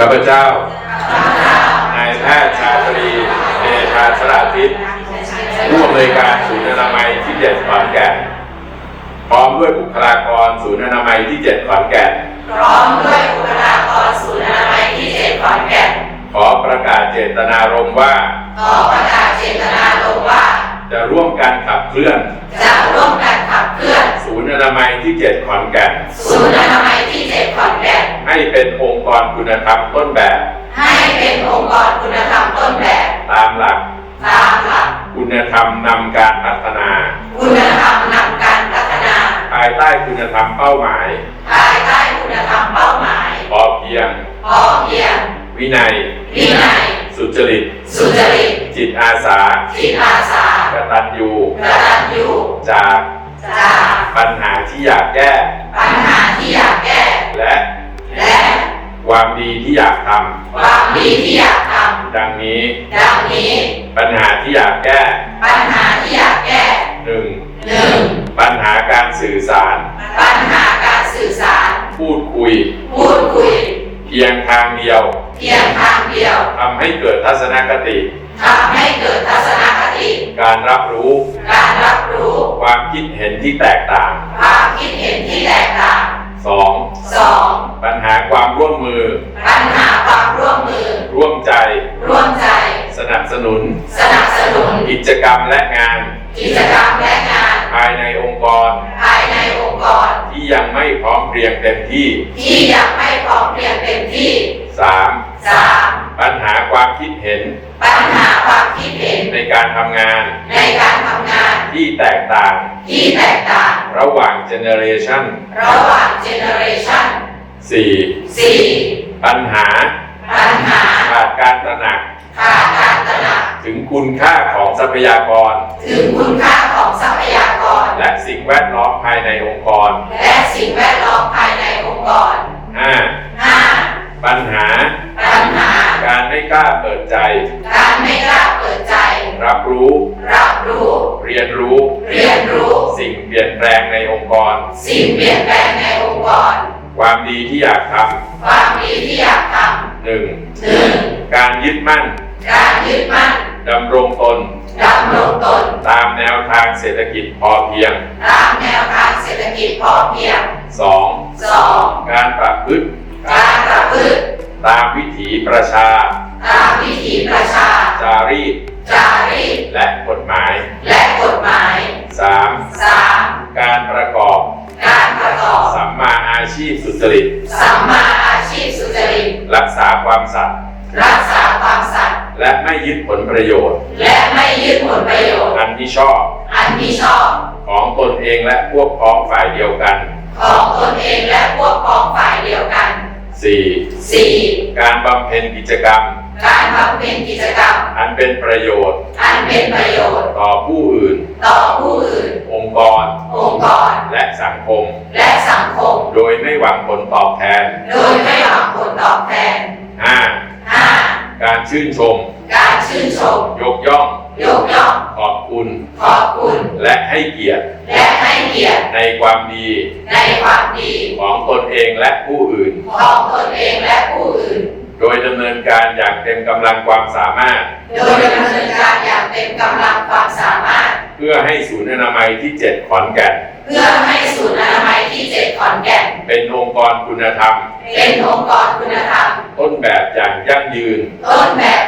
ข้าพเจ้านายแพทย์ชาตรีเมธาสระทิศผู้อำนวยการศูนย์อนามัยที่เจ็ดขอนแก่น พร้อมด้วยบุคลากรศูนย์อนามัยที่เจ็ดขอนแก่น พร้อมด้วยบุคลากรศูนย์อนามัยที่เจ็ดขอนแก่น ขอประกาศเจตนารมณ์ว่า ขอประกาศเจตนาลงว่า จะร่วมกันขับเคลื่อน จะร่วมกันขับเคลื่อน ศูนย์อนามัยที่เจ็ดขอนแก่น ศูนย์อนามัยที่เจ็ดขอนแก่น ให้เป็นองค์กรคุณธรรมต้นแบบ ให้เป็นองค์กรคุณธรรมต้นแบบ ตามหลัก ตามหลัก คุณธรรมนำการพัฒนา คุณธรรมนำการพัฒนา ภายใต้คุณธรรมเป้าหมาย ภายใต้คุณธรรมเป้าหมาย พอเพียง พอเพียง วินัย วินัย สุจริต สุจริต จิตอาสา จิตอาสากตัญญูกตัญญูจากจากปัญหาที่อยากแก้ ความดีที่อยากทความดีที่อยากทำดังนี้ำดังนี้ปัญหาที่อยากแก้ปัญหาที่อยากแก้หนึ่งหนึ่งปัญหาการสื่อสาร ปัญหาการสื่อสารพูดคุย พูดคุย เพียงทางเดียวเพียงทางเดียวทำให้เกิดทัศนคติ ทำให้เกิดทัศนคติ การรับรู้การรับรู้ความคิดเห็นที่แตกต่าง ความคิดเห็นที่แตกต่าง 2. สองปัญหาความ ร่วมมือ ปัญหาความร่วมมือ ร่วมใจ ร่วมใจ สนับสนุน สนับสนุน กิจกรรมและงาน กิจกรรมและงาน ภายในองค์กร ภายในองค์กร ที่ยังไม่พร้อมเพรียงเต็มที่ ที่ยังไม่พร้อมเพรียงเต็มที่ 3. สามปัญหาความคิดเห็น ปัญหาความคิดเห็น ในการทำงาน ในการทำงาน ที่แตกต่าง ที่แตกต่าง ระหว่างเจเนเรชันระหว่างเจเนอเรชัน 4. สี่ปัญหาปัญหาขาดการตระหนักขาดการตระหนัก ถึงคุณค่าของทรัพยากร ถึงคุณค่าของทรัพยากร และสิ่งแวดล้อมภายในองค์กร และสิ่งแวดล้อมภายในองค์กร 5. ห้าปัญหา ปัญหา การไม่กล้าเปิดใจ ความดีที่อยากทความดีที่อยากทำหนึ่งำหนึ่งการยึดมั่นการยึดมั่นดำรงตน ดำรงตนตามแนวทางเศรษฐกิจพอเพียงตามแนวทางเศรษฐกิจพอเพียง 2. สองการประพฤติการประพฤติตามวิถีประชา ตามวิถีประชาจารีต จารีต และกฎหมาย และกฎหมาย 3. สาม การประกอบ การประกอบ สัมมาอาชีพสุจ ริต สัมมาอาชีพสุจริต รักษาความสัตย์ รักษาความสัตย์ และไม่ยึดผลประโยชน์ และไม่ยึดผลประโยชน์ อันมิชอบ อันมิชอบ ของตนเองและพวกพ้องฝ่ายเดียวกัน ของตนเองและพวกพ้องฝ่ายเดียวกัน 4. สี่การบำเพ็ญกิจกรรม การบำเพ็ญกิจกรรม อันเป็นประโยชน์ อันเป็นประโยชน์ ต่อผู้อื่น ต่อผู้อื่น องค์กร องค์กร และสังคม และสังคม โดยไม่หวังผลตอบแทน โดยไม่หวังผลตอบแทน 5. ห้าการชื่นชม การชื่นชม ยกย่อง ยกย่อง ขอบคุณ ขอบคุณ และให้เกียรติ และให้เกียรติ ในความดี ในความดี ของตนเองและผู้อื่น ของตนเองและผู้อื่น โดยดำเนินการอย่างเต็มกำลังความสามารถ โดยดำเนินการอย่างเต็มกำลังความสามารถ เพื่อให้ศูนย์อนามัยที่ 7 ขอนแก่น เพื่อให้ศูนย์อนามัยที่เจ็ดขอนแก่น เป็นองค์กรคุณธรรม เป็นองค์กรคุณธรรม ต้นแบบอย่างยั่งยืน ต้นแบบอย่าง